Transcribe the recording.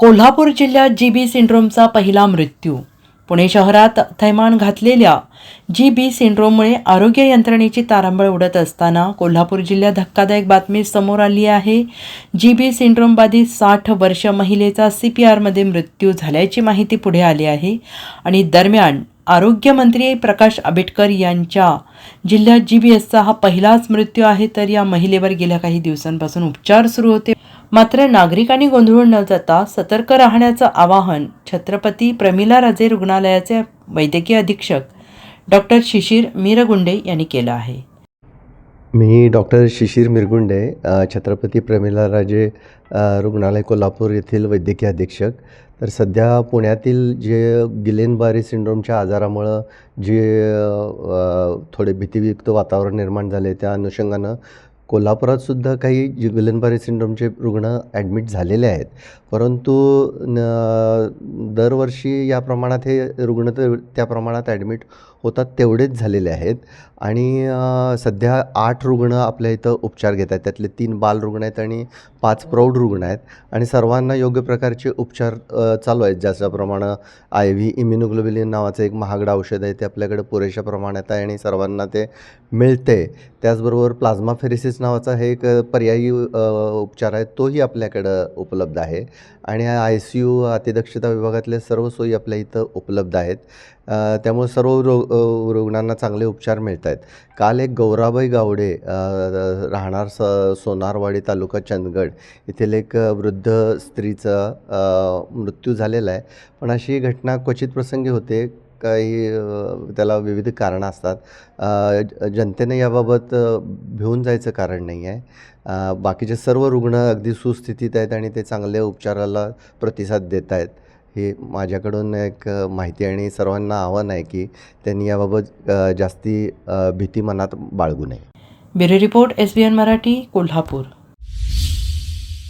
कोल्हापूर जिल्ह्यात G B सिंड्रोमचा पहिला मृत्यू. पुणे शहरात थैमान घातलेल्या जी बी सिंड्रोममुळे आरोग्य यंत्रणेची तारांबळ उडत असताना कोल्हापूर जिल्ह्यात धक्कादायक बातमी समोर आली आहे. जी बी सिंड्रोम बाधित साठ वर्ष महिलेचा सी पी आरमध्ये मृत्यू झाल्याची माहिती पुढे आली आहे. आणि दरम्यान आरोग्यमंत्री प्रकाश आंबेडकर यांच्या जिल्ह्यात जी बी एसचा हा पहिलाच मृत्यू आहे तर या महिलेवर गेल्या काही दिवसांपासून उपचार सुरू होते. मात्र नागरिकांनी गोंधळून न जाता सतर्क राहण्याचं आवाहन छत्रपती प्रमिला राजे रुग्णालयाचे वैद्यकीय अधीक्षक डॉक्टर शिशिर मीरगुंडे यांनी केलं आहे. मी डॉक्टर शिशिर मिरगुंडे छत्रपती प्रमिला राजे रुग्णालय कोल्हापूर येथील वैद्यकीय अधीक्षक. तर सध्या पुण्यातील जे गिलेनबारी सिंड्रोमच्या आजारामुळं जे थोडे भीतीयुक्त वातावरण निर्माण झाले त्या अनुषंगानं कोल्हापुरात सुद्धा काही जे सिंड्रोमचे रुग्ण ॲडमिट झालेले आहेत. परंतु न दरवर्षी या प्रमाणात हे रुग्ण तर त्या प्रमाणात ॲडमिट होतात तेवढेच झालेले आहेत. आणि सध्या आठ रुग्ण आपल्या इथं उपचार घेत आहेत. त्यातले तीन बाल रुग्ण आहेत आणि पाच प्रौढ रुग्ण आहेत. आणि सर्वांना योग्य प्रकारचे उपचार चालू आहेत. ज्याच्याप्रमाणे आय व्ही इम्युनोग्लोबिलिन नावाचं एक महागडं औषध आहे ते आपल्याकडे पुरेशा प्रमाणात आहे आणि सर्वांना ते मिळते. त्याचबरोबर प्लाझ्मा फेरिसिस नावाचा हे एक पर्यायी उपचार आहे. तोही आपल्याकडं उपलब्ध आहे. आणि आय सी यू अतिदक्षता विभागातल्या सर्व सोयी आपल्या इथं उपलब्ध आहेत. त्यामुळे सर्व रो रुग्णांना चांगले उपचार मिळत आहेत काल एक गौराबाई गावडे राहणार स सोनारवाडी तालुका चंदगड येथील एक वृद्ध स्त्रीचा मृत्यू झालेला आहे. पण अशी घटना क्वचित प्रसंगी होते. काही त्याला विविध कारणं असतात. जनतेने याबाबत भिवून जायचं कारण नाही आहे. बाकीचे सर्व रुग्ण अगदी सुस्थितीत आहेत आणि ते चांगल्या उपचाराला प्रतिसाद देत आहेत. हे माझ्याकडून एक माहिती आणि सर्वांना आव्हान आहे की त्यांनी याबाबत जास्ती भीती मनात बाळगू नये. Bureau report S B N Marathi Kolhapur.